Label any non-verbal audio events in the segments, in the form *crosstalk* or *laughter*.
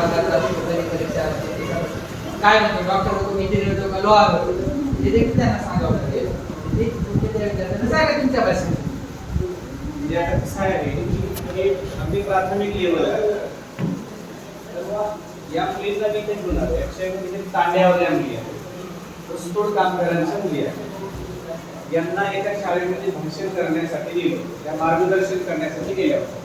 मार्गाचा शोधणी परीक्षा असते काय म्हणतो? डॉक्टर लोक इंजिनियर लोक का लॉयर होतो हे देखील त्यांना सांगावं लागेल. ते तुमच्या विद्यार्थ्यांना सांगा तुमच्या भाषेत. म्हणजे आता कसं आहे की हे प्राथमिक लेवल आहे. या मुलींना मी ते बोलणार एकशे म्हणजे तांड्यावरल्या मुली आहेत. ऊसतोड कामगारांच्या मुली आहेत. यांना एका शाळेमध्ये भाषण करण्यासाठी गेलो त्या मार्गदर्शन करण्यासाठी गेल्या होत्या.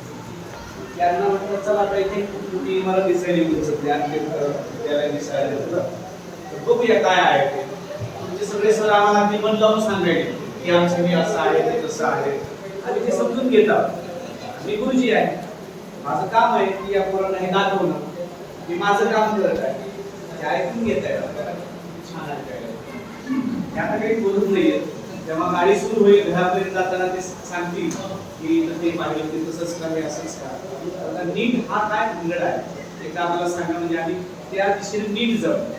त्यांना म्हटलं चला आता इथे खूप मोठी मला दिसायला उंच आणखी त्याला दिसायला होतं तर बघूया काय आहे ते. तुमचे सगळे सर आम्हाला निबंध लावून सांगायचे की आमचं हे असं आहे ते तसं आहे. आणि ते समजून घेतात. मी गुरुजी आहे. माझं काम आहे की या पोरांना हे दाखवणं. मी माझं काम करत आहे. ते ऐकून घेत आहे. छान ऐकायला त्यांना काही बोलत नाहीये. जेव्हा गाडी सुरू होईल घरापर्यंत जाताना ते सांगतील की ते पाहिजे ते तसंच करावे असंच का आता नीट हा काय मंगळ आहे? एकदा आम्हाला सांगा म्हणजे आम्ही त्या दिशेने नीट जाऊ.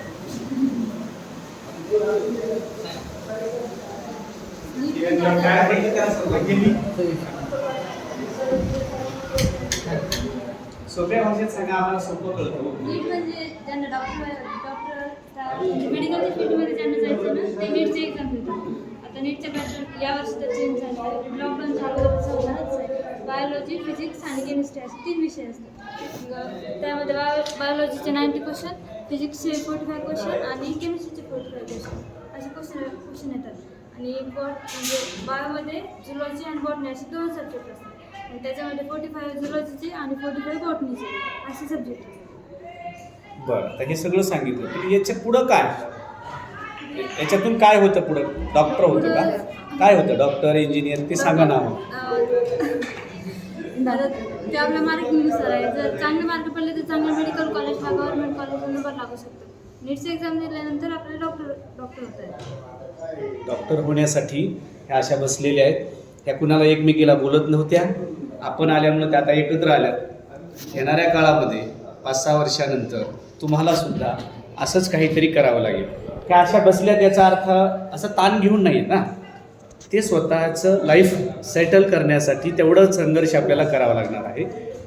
सोप्या भाषेत सांगा आम्हाला सोपं कळतो. म्हणजे ज्यांना डॉक्टर डॉक्टर मेडिकलच्या फील्डमध्ये ज्यांना जायचं ना ते नीटचे एक्झाम देतात. तर नीटचे पॅटर्न या वर्षी तर चेंज झाले. आहे लॉकडाऊन चालू होतं आहे. बायोलॉजी फिजिक्स आणि केमिस्ट्री असे तीन विषय असतात. त्यामध्ये बायो बायोलॉजीचे नाईन्टी क्वेश्चन फिजिक्सचे फोर्टी फाय क्वेश्चन आणि केमिस्ट्रीचे फोर्टी फाय क्वेश्चन असे क्वेश्चन क्वेश्चन येतात. आणि बॉट म्हणजे बायोमध्ये झुलॉजी आणि बॉटनी असे दोन सब्जेक्ट असतात. आणि त्याच्यामध्ये फोर्टी फाय झुलॉजीचे आणि फोर्टी फाय बॉटनीचे असे सब्जेक्ट असतात. बरं आता हे सगळं सांगितलं. याच्या पुढं काय? याच्यातून काय होतं पुढं? डॉक्टर होतं का? काय होतं? डॉक्टर इंजिनियर ते सांगा ना मग दादा ते आपल्या मार्किंगनुसार आहे. जर चांगले मार्क पडले तर चांगलं मेडिकल कॉलेज हा गव्हर्नमेंट कॉलेज नंबर लागू शकतो. नीटची एक्झाम दिल्यानंतर आपल्याला डॉक्टर डॉक्टर होत आहे डॉक्टर होण्यासाठी ह्या अशा बसलेल्या आहेत. ह्या कुणाला एकमेकीला बोलत नव्हत्या. आपण आल्यामुळे त्या आता एकत्र आल्यात येणाऱ्या काळामध्ये पाच सहा वर्षानंतर तुम्हाला सुद्धा असंच काहीतरी करावं लागेल. त्या अशा बसल्यात याचा अर्थ असं ताण घेऊन नाही ना. ते स्वतःचं लाईफ सेटल करण्यासाठी तेवढं संघर्ष आपल्याला करावा लागणार आहे.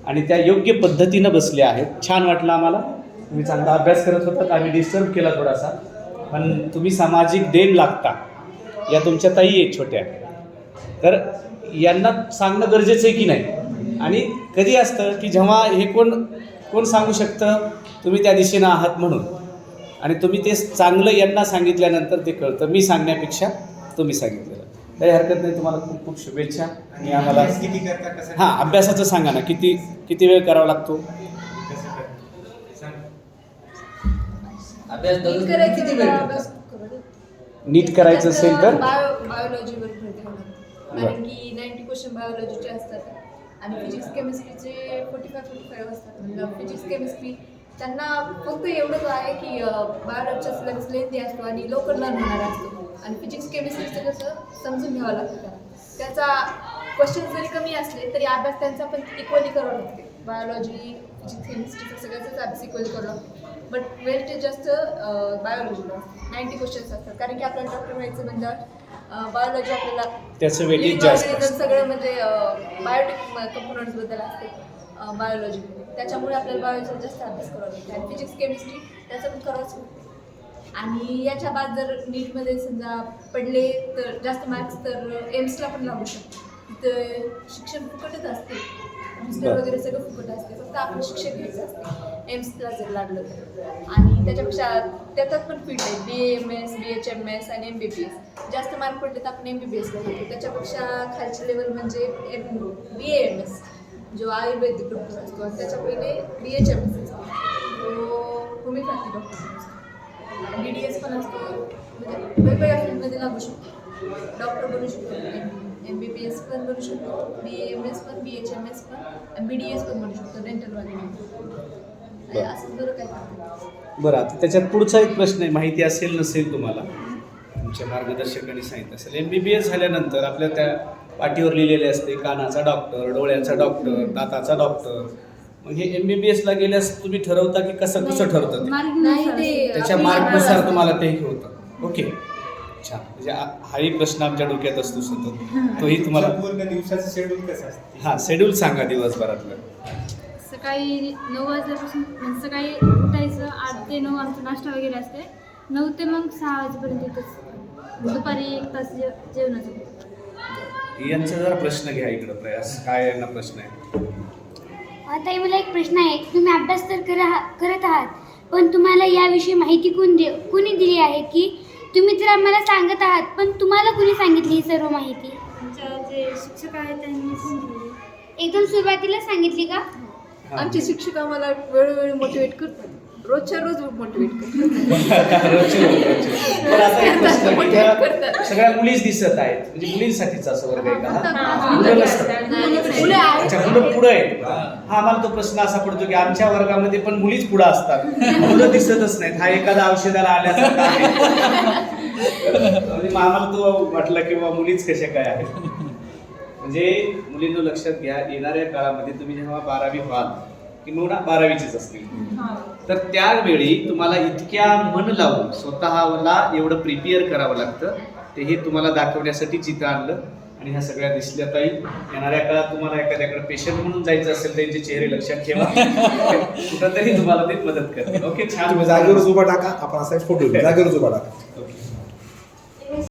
आणि त्या योग्य पद्धतीनं बसल्या आहेत. छान वाटलं आम्हाला. तुम्ही चांगला अभ्यास करत होतात आम्ही डिस्टर्ब केला थोडासा. पण तुम्ही सामाजिक देण लागता या तुमच्या ताई आहेत छोट्या. तर यांना सांगणं गरजेचं आहे की नाही? आणि कधी असतं की जेव्हा हे कोण कोण सांगू शकतं? तुम्ही त्या दिशेनं आहात म्हणून. आणि तुम्ही ते चांगलं यांना सांगितल्यानंतर ते कळतं. मी सांगण्यापेक्षा तुम्ही सांगितलेलं. काही हरकत नाही. तुम्हाला खूप खूप शुभेच्छा. आणि आम्हाला किती करता? कसं हां अभ्यासाचं सांगा ना. किती किती वेळ करावा लागतो. अभ्यास किती वेळ. नीट करायचं असेल तर? बायो बायोलॉजीवर. कारण की नाईन्टी क्वेश्चन बायोलॉजीचे असतात. आणि फिजिक्स केमिस्ट्रीचे फोर्टी फाय फोर्टी फाईव्ह असतात फिजिक्स केमिस्ट्री त्यांना फक्त एवढंच आहे की बायोलॉजीचा सिलेबस लेंदी असतो आणि लवकर लर्न होणार असतो. आणि फिजिक्स केमिस्ट्रीचं कसं समजून घ्यावं लागतं. त्याचा क्वेश्चन जरी कमी असले तरी अभ्यास त्यांचा पण इक्वली करावा लागते. बायोलॉजी फिजिक्स केमिस्ट्रीचा सगळ्याचाच अभ्यास इक्वली करावा. लागतो बट वेस्टेज जास्त बायोलॉजीला नाईन्टी क्वेश्चन्स असतात. कारण की आपल्याला डॉक्टर व्हायचं म्हणजे बायोलॉजी आपल्याला त्याचं वेटेज जास्त सगळं म्हणजे बायोटिक कंपोनंट्सबद्दल असते. बायोलॉजी त्याच्यामुळे आपल्याला बायोलॉजीचा जास्त अभ्यास करावा लागतो. आणि फिजिक्स केमिस्ट्री त्याचं पण करावंच लागतं. आणि याच्या बाद जर नीटमध्ये समजा पडले तर जास्त मार्क्स तर एम्सला पण लागू शकतो. तिथं शिक्षण फुकटच असते. हॉस्टेल. वगैरे सगळं फुकट असते. फक्त आपलं शिक्षण घ्यायचं असते. एम्सला जर लागलं तर. आणि त्याच्यापेक्षा त्याच्यात पण फील्ड आहे. B M S B H M S आणि एम बी बी एस जास्त मार्क पडले तर आपण एम बी बी एसला जातो त्याच्यापेक्षा खालची लेवल म्हणजे एम बी एम एस जो आयुर्वेदिक डॉक्टर असतो त्याच्या पहिले बी एच एम एस असतो. तो होमिओपॅथी डॉक्टर असतो. बी डी एस पण असतो. म्हणजे वेगवेगळ्या फील्डमध्ये लागू शकतो. डॉक्टर बनू शकतो एम बी बी एस पण बनू शकतो बी एम एस पण बी एच एम एस पण आणि बी डी एस पण बनू शकतो डेंटलवाले असं बरं. काय बरं आता त्याच्यात पुढचा एक प्रश्न आहे. माहिती असेल नसेल तुम्हाला. तुमच्या मार्गदर्शकांनी सांगितलं असेल. एम बी बी एस झाल्यानंतर आपल्या त्या पाठीवर लिहिलेले असते कानाचा डॉक्टर डोळ्याचा डॉक्टर दाताचा डॉक्टर मग हे एम बी बी एसला गेल्यास तुम्ही ठरवता की कसं कसं ठरतं ते? नाही ते त्याच्या मार्कनुसार तुम्हाला ते हे होतं. ओके. छान. म्हणजे हा- हाही प्रश्न आमच्या डोक्यात असतो सतत. तोही तुम्हाला पूर्ण दिवसाचं शेड्यूल कसं असतं? हां शेड्यूल सांगा दिवसभरातलं. सकाळी नऊ वाजल्यापासून म्हणजे सकाळी उठायचं आठ ते नऊ आमचा नाश्ता वगैरे असते. नऊ ते मग सहा वाजेपर्यंत इथंच. दुपारी एक तास जे जेवणाचं. यांचा जरा प्रश्न घ्या इकडं प्रयास. काय यांना प्रश्न आहे? आता मला एक प्रश्न आहे. तुम्ही अभ्यास तर करा करत आहात पण तुम्हाला याविषयी माहिती कोण दे कुणी दिली आहे की? तुम्ही तर आम्हाला सांगत आहात पण तुम्हाला कुणी सांगितली ही सर्व माहिती? आमच्या जे शिक्षक आहेत त्यांनी एकदम सुरुवातीला सांगितली का? आमचे शिक्षक आम्हाला वेळोवेळी मोटिवेट करतात. रोजच्या रोज मोटिवेट करतात. रोजचे लोक, रोजचे. तर आता एक प्रश्न की त्या सगळ्या मुलीच दिसत आहेत. म्हणजे मुलींसाठीचा असं वर्ग आहे का? हा? मुलं नसतात. मुलं आहेत. अच्छा मुलं पुढं आहेत. हा आम्हाला तो प्रश्न असा पडतो की आमच्या वर्गामध्ये पण मुलीच पुढं असतात. मुलं दिसतच नाहीत. हा एखादा औषधाला आल्यासारखा आहे. म्हणजे मग आम्हाला तो वाटला की बाबा मुलीच कशा काय आहेत. म्हणजे मुलींना लक्षात घ्या येणाऱ्या काळामध्ये तुम्ही जेव्हा बारावी व्हाल किंवा बारावीचीच असतील. तर त्यावेळी तुम्हाला इतक्या मन लावून स्वतःला एवढं प्रिपेअर करावं लागतं ते हे तुम्हाला दाखवण्यासाठी चित्र आणलं आणि ह्या सगळ्या दिसल्या ताई. येणाऱ्या काळात तुम्हाला एखाद्याकडे पेशंट म्हणून जायचं असेल त्यांचे चेहरे लक्षात ठेवा. *laughs* कुठंतरी तुम्हाला ते मदत करते ओके छान. तुम्ही जागेवरच उभा टाका. आपण असा फोटो घेऊ. जागेवरच उभा टाका.